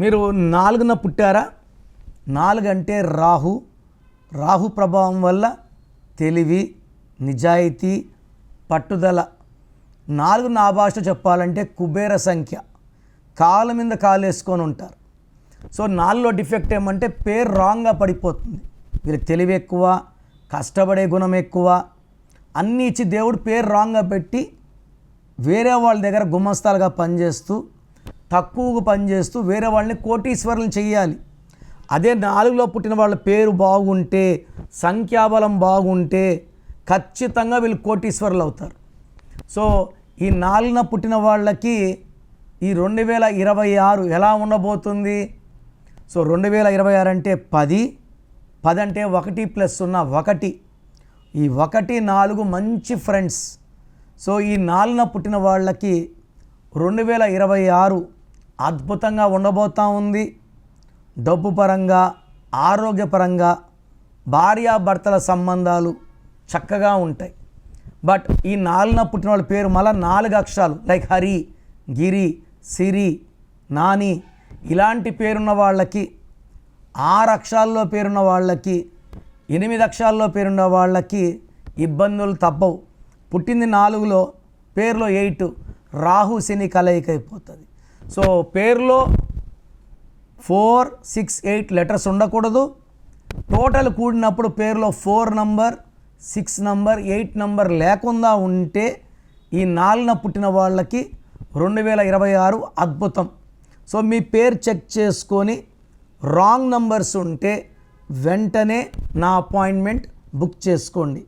మీరు నాలుగున పుట్టారా? నాలుగు అంటే రాహు. రాహు ప్రభావం వల్ల తెలివి నిజాయితీ పట్టుదల. నాలుగు నా భాష చెప్పాలంటే కుబేర సంఖ్య. కాలు మీద కాలు వేసుకొని ఉంటారు. సో నాలుగులో డిఫెక్ట్ ఏమంటే పేరు రాంగ్గా పడిపోతుంది. వీళ్ళకి తెలివి ఎక్కువ కష్టపడే గుణం ఎక్కువ. అన్నీ ఇచ్చి దేవుడు పేరు రాంగ్గా పెట్టి వేరే వాళ్ళ దగ్గర గుమస్తాలుగా పనిచేస్తూ తక్కువగా పనిచేస్తూ వేరే వాళ్ళని కోటీశ్వరులను చేయాలి. అదే నాలుగులో పుట్టిన వాళ్ళ పేరు బాగుంటే సంఖ్యాబలం బాగుంటే ఖచ్చితంగా వీళ్ళు కోటీశ్వరులు అవుతారు. సో ఈ నాలుగున పుట్టిన వాళ్ళకి ఈ రెండు వేల ఇరవై ఆరు ఎలా ఉండబోతుంది? సో రెండు వేల ఇరవై ఆరు అంటే పది పది అంటే ఒకటి ప్లస్ ఉన్న ఒకటి. ఈ ఒకటి నాలుగు మంచి ఫ్రెండ్స్. సో ఈ నాలుగున పుట్టిన వాళ్ళకి రెండు వేల ఇరవై ఆరు అద్భుతంగా ఉండబోతా ఉంది. డబ్బు పరంగా ఆరోగ్యపరంగా భార్యాభర్తల సంబంధాలు చక్కగా ఉంటాయి. బట్ ఈ నాలుగున పుట్టిన వాళ్ళ పేరు మళ్ళీ నాలుగు అక్షరాలు లైక్ హరి గిరి సిరి నాని ఇలాంటి పేరున్న వాళ్ళకి ఆరు అక్షరాల్లో పేరున్న వాళ్ళకి ఎనిమిది అక్షరాల్లో పేరున్న వాళ్ళకి ఇబ్బందులు తప్పవు. పుట్టింది నాలుగులో పేర్లో ఎయిట్ రాహు శని కలయిక అయిపోతుంది. సో పేరులో ఫోర్ సిక్స్ ఎయిట్ లెటర్స్ ఉండకూడదు. టోటల్ కూడినప్పుడు పేరులో four number six number eight number లేకుండా ఉంటే ఈ నాలుగున పుట్టిన వాళ్ళకి రెండు వేల ఇరవై ఆరు అద్భుతం. సో మీ పేరు చెక్ చేసుకొని రాంగ్ నంబర్స్ ఉంటే వెంటనే నా అపాయింట్మెంట్ బుక్ చేసుకోండి.